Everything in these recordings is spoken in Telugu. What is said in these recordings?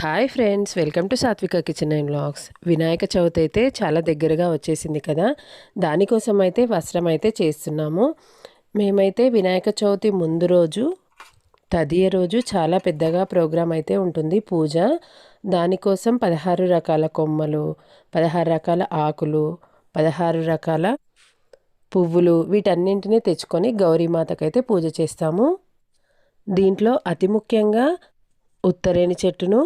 Hi friends welcome to Satvika kitchen and blogs Vinayaka Chavithi అయితే చాలా దగ్గరగా వచ్చేసింది కదా దానికోసం అయితే వస్త్రం అయితే చేస్తున్నాము. మేమైతే వినాయక చవితి ముందు రోజు తదియ రోజు చాలా పెద్దగా ప్రోగ్రాం అయితే ఉంటుంది పూజ. దానికోసం పదహారు రకాల కొమ్మలు పదహారు రకాల ఆకులు పదహారు రకాల పువ్వులు వీటన్నింటినీ తెచ్చుకొని గౌరీమాతకైతే పూజ చేస్తాము. దీంట్లో అతి ముఖ్యంగా ఉత్తరేణి చెట్టును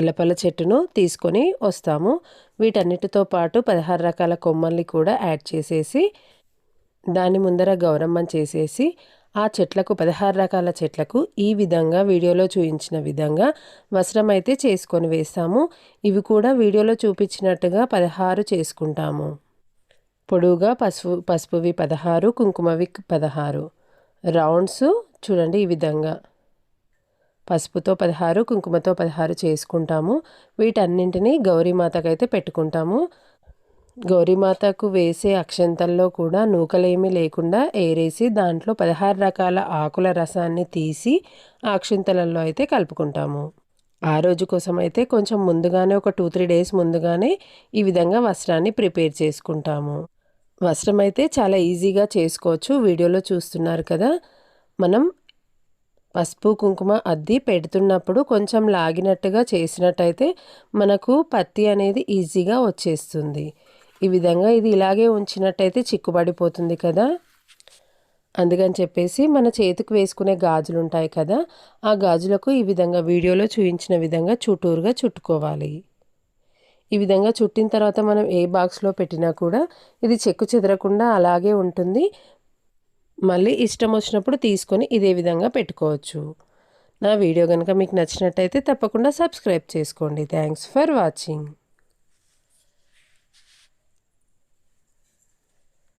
ఎల్లపల్ల చెట్టును తీసుకొని వస్తాము. వీటన్నిటితో పాటు పదహారు రకాల కొమ్మల్ని కూడా యాడ్ చేసేసి దాని ముందర గౌరమ్మం చేసేసి ఆ చెట్లకు పదహారు రకాల చెట్లకు ఈ విధంగా వీడియోలో చూపించిన విధంగా వస్త్రం అయితే చేసుకొని వేస్తాము. ఇవి కూడా వీడియోలో చూపించినట్టుగా పదహారు చేసుకుంటాము. పొడువుగా పసుపు పసుపువి పదహారు కుంకుమవి పదహారు. రౌండ్స్ చూడండి ఈ విధంగా. పసుపుతో పదహారు కుంకుమతో పదహారు చేసుకుంటాము. వీటన్నింటినీ గౌరీమాతకైతే పెట్టుకుంటాము. గౌరీమాతకు వేసే అక్షంతల్లో కూడా నూకలేమీ లేకుండా ఏరేసి దాంట్లో పదహారు రకాల ఆకుల రసాన్ని తీసి అక్షంతలలో అయితే కలుపుకుంటాము. ఆ రోజు కోసం అయితే కొంచెం ముందుగానే ఒక టూ త్రీ డేస్ ముందుగానే ఈ విధంగా వస్త్రాన్ని ప్రిపేర్ చేసుకుంటాము. వస్త్రం అయితే చాలా ఈజీగా చేసుకోవచ్చు. వీడియోలో చూస్తున్నారు కదా. మనం పసుపు కుంకుమ అద్ది పెడుతున్నప్పుడు కొంచెం లాగినట్టుగా చేసినట్టయితే మనకు పత్తి అనేది ఈజీగా వచ్చేస్తుంది. ఈ విధంగా ఇది ఇలాగే ఉంచినట్టయితే చిక్కుబడిపోతుంది కదా. అందుకని చెప్పేసి మన చేతికి వేసుకునే గాజులు ఉంటాయి కదా ఆ గాజులకు ఈ విధంగా వీడియోలో చూపించిన విధంగా చుట్టూరుగా చుట్టుకోవాలి. ఈ విధంగా చుట్టిన తర్వాత మనం ఏ బాక్స్లో పెట్టినా కూడా ఇది చెక్కు చెదరకుండా అలాగే ఉంటుంది. మళ్ళీ ఇష్టం వచ్చినప్పుడు తీసుకొని ఇదే విధంగా పెట్టుకోవచ్చు. నా వీడియో కనుక మీకు నచ్చినట్టయితే తప్పకుండా సబ్స్క్రైబ్ చేసుకోండి. Thanks for watching.